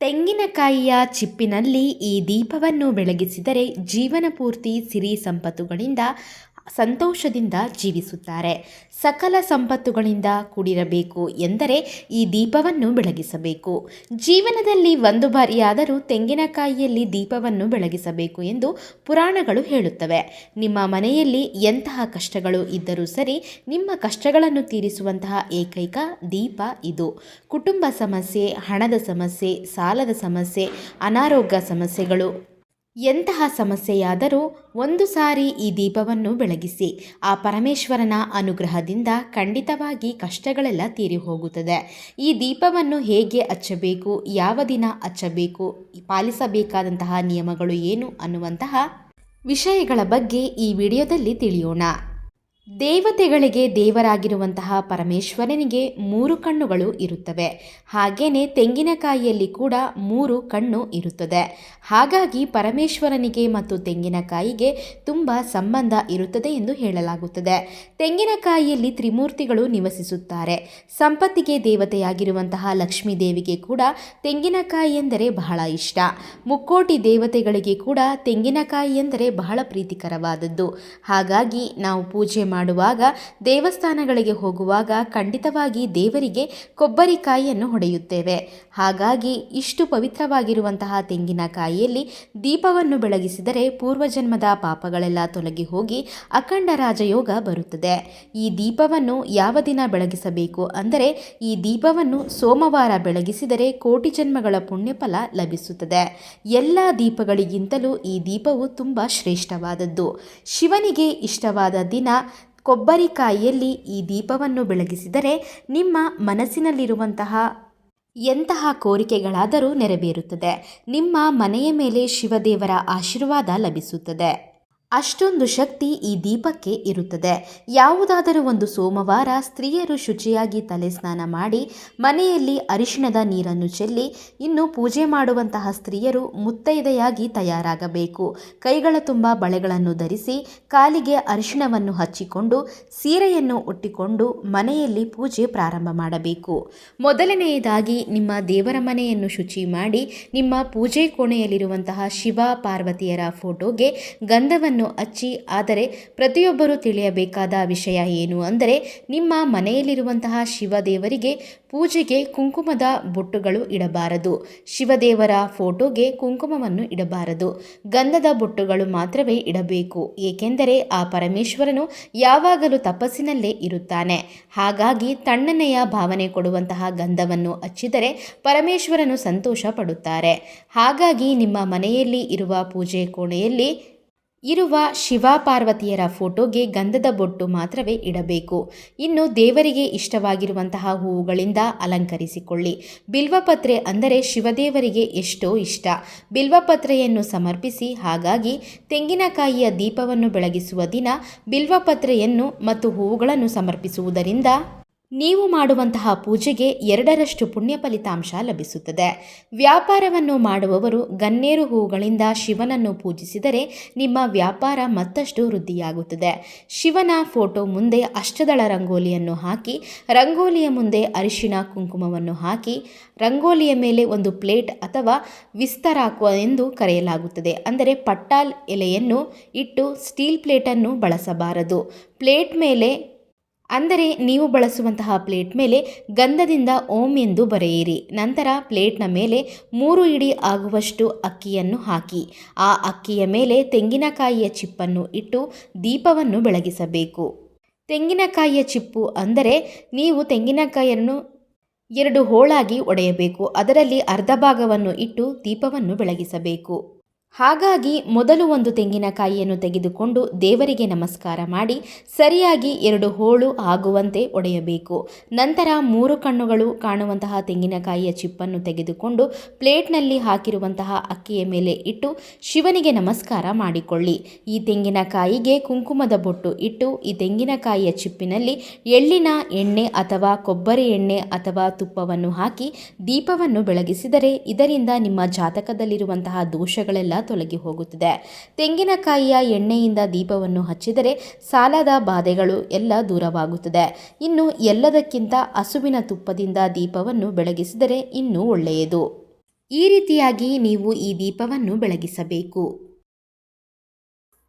ತೆಂಗಿನಕಾಯಿಯ ಚಿಪ್ಪಿನಲ್ಲಿ ಈ ದೀಪವನ್ನು ಬೆಳಗಿಸಿದರೆ ಜೀವನ ಪೂರ್ತಿ ಸಿರಿ ಸಂಪತ್ತುಗಳಿಂದ ಸಂತೋಷದಿಂದ ಜೀವಿಸುತ್ತಾರೆ. ಸಕಲ ಸಂಪತ್ತುಗಳಿಂದ ಕೂಡಿರಬೇಕು ಎಂದರೆ ಈ ದೀಪವನ್ನು ಬೆಳಗಿಸಬೇಕು. ಜೀವನದಲ್ಲಿ ಒಂದು ಬಾರಿಯಾದರೂ ತೆಂಗಿನಕಾಯಿಯಲ್ಲಿ ದೀಪವನ್ನು ಬೆಳಗಿಸಬೇಕು ಎಂದು ಪುರಾಣಗಳು ಹೇಳುತ್ತವೆ. ನಿಮ್ಮ ಮನೆಯಲ್ಲಿ ಎಂತಹ ಕಷ್ಟಗಳು ಇದ್ದರೂ ಸರಿ, ನಿಮ್ಮ ಕಷ್ಟಗಳನ್ನು ತೀರಿಸುವಂತಹ ಏಕೈಕ ದೀಪ ಇದು. ಕುಟುಂಬ ಸಮಸ್ಯೆ, ಹಣದ ಸಮಸ್ಯೆ, ಸಾಲದ ಸಮಸ್ಯೆ, ಅನಾರೋಗ್ಯ ಸಮಸ್ಯೆಗಳು ಎಂತಹ ಸಮಸ್ಯೆಯಾದರೂ ಒಂದು ಸಾರಿ ಈ ದೀಪವನ್ನು ಬೆಳಗಿಸಿ, ಆ ಪರಮೇಶ್ವರನ ಅನುಗ್ರಹದಿಂದ ಖಂಡಿತವಾಗಿ ಕಷ್ಟಗಳೆಲ್ಲ ತೀರಿ ಹೋಗುತ್ತದೆ ಈ ದೀಪವನ್ನು ಹೇಗೆ ಹಚ್ಚಬೇಕು, ಯಾವ ದಿನ ಹಚ್ಚಬೇಕು, ಪಾಲಿಸಬೇಕಾದಂತಹ ನಿಯಮಗಳು ಏನು ಅನ್ನುವಂತಹ ವಿಷಯಗಳ ಬಗ್ಗೆ ಈ ವಿಡಿಯೋದಲ್ಲಿ ತಿಳಿಯೋಣ. ದೇವತೆಗಳಿಗೆ ದೇವರಾಗಿರುವಂತಹ ಪರಮೇಶ್ವರನಿಗೆ ಮೂರು ಕಣ್ಣುಗಳು ಇರುತ್ತವೆ. ಹಾಗೆಯೇ ತೆಂಗಿನಕಾಯಿಯಲ್ಲಿ ಕೂಡ ಮೂರು ಕಣ್ಣು ಇರುತ್ತದೆ. ಹಾಗಾಗಿ ಪರಮೇಶ್ವರನಿಗೆ ಮತ್ತು ತೆಂಗಿನಕಾಯಿಗೆ ತುಂಬ ಸಂಬಂಧ ಇರುತ್ತದೆ ಎಂದು ಹೇಳಲಾಗುತ್ತದೆ. ತೆಂಗಿನಕಾಯಿಯಲ್ಲಿ ತ್ರಿಮೂರ್ತಿಗಳು ನಿವಸಿಸುತ್ತಾರೆ. ಸಂಪತ್ತಿಗೆ ದೇವತೆಯಾಗಿರುವಂತಹ ಲಕ್ಷ್ಮೀ ದೇವಿಗೆ ಕೂಡ ತೆಂಗಿನಕಾಯಿ ಎಂದರೆ ಬಹಳ ಇಷ್ಟ. ಮುಕ್ಕೋಟಿ ದೇವತೆಗಳಿಗೆ ಕೂಡ ತೆಂಗಿನಕಾಯಿ ಎಂದರೆ ಬಹಳ ಪ್ರೀತಿಕರವಾದದ್ದು. ಹಾಗಾಗಿ ನಾವು ಪೂಜೆ ಮಾಡುವಾಗ, ದೇವಸ್ಥಾನಗಳಿಗೆ ಹೋಗುವಾಗ ಖಂಡಿತವಾಗಿ ದೇವರಿಗೆ ಕೊಬ್ಬರಿಕಾಯಿಯನ್ನು ಹೊಡೆಯುತ್ತೇವೆ. ಹಾಗಾಗಿ, ಇಷ್ಟು ಪವಿತ್ರವಾಗಿರುವಂತಹ ತೆಂಗಿನಕಾಯಿಯಲ್ಲಿ ದೀಪವನ್ನು ಬೆಳಗಿಸಿದರೆ ಪೂರ್ವಜನ್ಮದ ಪಾಪಗಳೆಲ್ಲ ತೊಲಗಿ ಹೋಗಿ ಅಖಂಡ ರಾಜಯೋಗ ಬರುತ್ತದೆ. ಈ ದೀಪವನ್ನು ಯಾವ ದಿನ ಬೆಳಗಿಸಬೇಕು ಅಂದರೆ, ಈ ದೀಪವನ್ನು ಸೋಮವಾರ ಬೆಳಗಿಸಿದರೆ ಕೋಟಿ ಜನ್ಮಗಳ ಪುಣ್ಯಫಲ ಲಭಿಸುತ್ತದೆ. ಎಲ್ಲ ದೀಪಗಳಿಗಿಂತಲೂ ಈ ದೀಪವು ತುಂಬ ಶ್ರೇಷ್ಠವಾದದ್ದು. ಶಿವನಿಗೆ ಇಷ್ಟವಾದ ದಿನ ಕೊಬ್ಬರಿಕಾಯಿಯಲ್ಲಿ ಈ ದೀಪವನ್ನು ಬೆಳಗಿಸಿದರೆ ನಿಮ್ಮ ಮನಸ್ಸಿನಲ್ಲಿರುವಂತಹ ಎಂತಹ ಕೋರಿಕೆಗಳಾದರೂ ನೆರವೇರುತ್ತದೆ. ನಿಮ್ಮ ಮನೆಯ ಮೇಲೆ ಶಿವದೇವರ ಆಶೀರ್ವಾದ ಲಭಿಸುತ್ತದೆ. ಅಷ್ಟೊಂದು ಶಕ್ತಿ ಈ ದೀಪಕ್ಕೆ ಇರುತ್ತದೆ. ಯಾವುದಾದರೂ ಒಂದು ಸೋಮವಾರ ಸ್ತ್ರೀಯರು ಶುಚಿಯಾಗಿ ತಲೆ ಸ್ನಾನ ಮಾಡಿ, ಮನೆಯಲ್ಲಿ ಅರಿಶಿಣದ ನೀರನ್ನು ಚೆಲ್ಲಿ, ಇನ್ನು ಪೂಜೆ ಮಾಡುವಂತಹ ಸ್ತ್ರೀಯರು ಮುತ್ತೈದೆಯಾಗಿ ತಯಾರಾಗಬೇಕು. ಕೈಗಳ ತುಂಬ ಬಳೆಗಳನ್ನು ಧರಿಸಿ, ಕಾಲಿಗೆ ಅರಿಶಿಣವನ್ನು ಹಚ್ಚಿಕೊಂಡು, ಸೀರೆಯನ್ನು ಉಟ್ಟಿಕೊಂಡು ಮನೆಯಲ್ಲಿ ಪೂಜೆ ಪ್ರಾರಂಭ ಮಾಡಬೇಕು. ಮೊದಲನೆಯದಾಗಿ ನಿಮ್ಮ ದೇವರ ಮನೆಯನ್ನು ಶುಚಿ ಮಾಡಿ, ನಿಮ್ಮ ಪೂಜೆ ಕೋಣೆಯಲ್ಲಿರುವಂತಹ ಶಿವ ಪಾರ್ವತಿಯರ ಫೋಟೋಗೆ ಗಂಧವನ್ನು ಹಚ್ಚಿ ಆದರೆ ಪ್ರತಿಯೊಬ್ಬರು ತಿಳಿಯಬೇಕಾದ ವಿಷಯ ಏನು ಅಂದರೆ ನಿಮ್ಮ ಮನೆಯಲ್ಲಿರುವಂತಹ ಶಿವದೇವರಿಗೆ ಪೂಜೆಗೆ ಕುಂಕುಮದ ಬೊಟ್ಟುಗಳು ಇಡಬಾರದು. ಶಿವದೇವರ ಫೋಟೋಗೆ ಕುಂಕುಮವನ್ನು ಇಡಬಾರದು. ಗಂಧದ ಬೊಟ್ಟುಗಳು ಮಾತ್ರವೇ ಇಡಬೇಕು. ಏಕೆಂದರೆ ಆ ಪರಮೇಶ್ವರನು ಯಾವಾಗಲೂ ತಪಸ್ಸಿನಲ್ಲೇ ಇರುತ್ತಾನೆ. ಹಾಗಾಗಿ ತಣ್ಣನೆಯ ಭಾವನೆ ಕೊಡುವಂತಹ ಗಂಧವನ್ನು ಹಚ್ಚಿದರೆ ಪರಮೇಶ್ವರನು ಸಂತೋಷ ಪಡುತ್ತಾರೆ ಹಾಗಾಗಿ ನಿಮ್ಮ ಮನೆಯಲ್ಲಿ ಇರುವ ಪೂಜೆ ಕೋಣೆಯಲ್ಲಿ ಇರುವ ಶಿವ ಪಾರ್ವತಿಯರ ಫೋಟೋಗೆ ಗಂಧದ ಬೊಟ್ಟು ಮಾತ್ರವೇ ಇಡಬೇಕು. ಇನ್ನು ದೇವರಿಗೆ ಇಷ್ಟವಾಗಿರುವಂತಹ ಹೂವುಗಳಿಂದ ಅಲಂಕರಿಸಿಕೊಳ್ಳಿ. ಬಿಲ್ವಪತ್ರೆ ಅಂದರೆ ಶಿವದೇವರಿಗೆ ಎಷ್ಟೋ ಇಷ್ಟ. ಬಿಲ್ವಪತ್ರೆಯನ್ನು ಸಮರ್ಪಿಸಿ, ಹಾಗಾಗಿ ತೆಂಗಿನಕಾಯಿಯ ದೀಪವನ್ನು ಬೆಳಗಿಸುವ ದಿನ ಬಿಲ್ವಪತ್ರೆಯನ್ನು ಮತ್ತು ಹೂವುಗಳನ್ನು ಸಮರ್ಪಿಸುವುದರಿಂದ ನೀವು ಮಾಡುವಂತಹ ಪೂಜೆಗೆ ಎರಡರಷ್ಟು ಪುಣ್ಯ ಫಲಿತಾಂಶ ಲಭಿಸುತ್ತದೆ. ವ್ಯಾಪಾರವನ್ನು ಮಾಡುವವರು ಗನ್ನೇರು ಹೂಗಳಿಂದ ಶಿವನನ್ನು ಪೂಜಿಸಿದರೆ ನಿಮ್ಮ ವ್ಯಾಪಾರ ಮತ್ತಷ್ಟು ವೃದ್ಧಿಯಾಗುತ್ತದೆ. ಶಿವನ ಫೋಟೋ ಮುಂದೆ ಅಷ್ಟದಳ ರಂಗೋಲಿಯನ್ನು ಹಾಕಿ, ರಂಗೋಲಿಯ ಮುಂದೆ ಅರಿಶಿನ ಕುಂಕುಮವನ್ನು ಹಾಕಿ, ರಂಗೋಲಿಯ ಮೇಲೆ ಒಂದು ಪ್ಲೇಟ್ ಅಥವಾ ವಿಸ್ತರಾಕುವ ಎಂದು ಕರೆಯಲಾಗುತ್ತದೆ. ಅಂದರೆ ಪಟ್ಟಾಲ್ ಎಲೆಯನ್ನು ಇಟ್ಟು ಸ್ಟೀಲ್ ಪ್ಲೇಟನ್ನು ಬಳಸಬಾರದು. ಪ್ಲೇಟ್ ಮೇಲೆ ಅಂದರೆ ನೀವು ಬಳಸುವಂತಹ ಪ್ಲೇಟ್ ಮೇಲೆ ಗಂಧದಿಂದ ಓಂ ಎಂದು ಬರೆಯಿರಿ. ನಂತರ ಪ್ಲೇಟ್ನ ಮೇಲೆ ಮೂರು ಇಡಿ ಆಗುವಷ್ಟು ಅಕ್ಕಿಯನ್ನು ಹಾಕಿ. ಆ ಅಕ್ಕಿಯ ಮೇಲೆ ತೆಂಗಿನಕಾಯಿಯ ಚಿಪ್ಪನ್ನು ಇಟ್ಟು ದೀಪವನ್ನು ಬೆಳಗಿಸಬೇಕು. ತೆಂಗಿನಕಾಯಿಯ ಚಿಪ್ಪು ಅಂದರೆ ನೀವು ತೆಂಗಿನಕಾಯಿಯನ್ನು ಎರಡು ಹೋಳಾಗಿ ಒಡೆಯಬೇಕು. ಅದರಲ್ಲಿ ಅರ್ಧ ಭಾಗವನ್ನು ಇಟ್ಟು ದೀಪವನ್ನು ಬೆಳಗಿಸಬೇಕು. ಹಾಗಾಗಿ ಮೊದಲು ಒಂದು ತೆಂಗಿನಕಾಯಿಯನ್ನು ತೆಗೆದುಕೊಂಡು ದೇವರಿಗೆ ನಮಸ್ಕಾರ ಮಾಡಿ ಸರಿಯಾಗಿ ಎರಡು ಹೋಳು ಆಗುವಂತೆ ಒಡೆಯಬೇಕು. ನಂತರ ಮೂರು ಕಣ್ಣುಗಳು ಕಾಣುವಂತಹ ತೆಂಗಿನಕಾಯಿಯ ಚಿಪ್ಪನ್ನು ತೆಗೆದುಕೊಂಡು ಪ್ಲೇಟ್ನಲ್ಲಿ ಹಾಕಿರುವಂತಹ ಅಕ್ಕಿಯ ಮೇಲೆ ಇಟ್ಟು ಶಿವನಿಗೆ ನಮಸ್ಕಾರ ಮಾಡಿಕೊಳ್ಳಿ. ಈ ತೆಂಗಿನಕಾಯಿಗೆ ಕುಂಕುಮದ ಬೊಟ್ಟು ಇಟ್ಟು ಈ ತೆಂಗಿನಕಾಯಿಯ ಚಿಪ್ಪಿನಲ್ಲಿ ಎಳ್ಳಿನ ಎಣ್ಣೆ ಅಥವಾ ಕೊಬ್ಬರಿ ಎಣ್ಣೆ ಅಥವಾ ತುಪ್ಪವನ್ನು ಹಾಕಿ ದೀಪವನ್ನು ಬೆಳಗಿಸಿದರೆ ಇದರಿಂದ ನಿಮ್ಮ ಜಾತಕದಲ್ಲಿರುವಂತಹ ದೋಷಗಳೆಲ್ಲ ತೊಲಗಿ ಹೋಗುತ್ತದೆ. ತೆಂಗಿನಕಾಯಿಯ ಎಣ್ಣೆಯಿಂದ ದೀಪವನ್ನು ಹಚ್ಚಿದರೆ ಸಾಲದ ಬಾಧೆಗಳು ಎಲ್ಲ ದೂರವಾಗುತ್ತದೆ. ಇನ್ನು ಎಲ್ಲದಕ್ಕಿಂತ ಹಸುವಿನ ತುಪ್ಪದಿಂದ ದೀಪವನ್ನು ಬೆಳಗಿಸಿದರೆ ಇನ್ನೂ ಒಳ್ಳೆಯದು. ಈ ರೀತಿಯಾಗಿ ನೀವು ಈ ದೀಪವನ್ನು ಬೆಳಗಿಸಬೇಕು.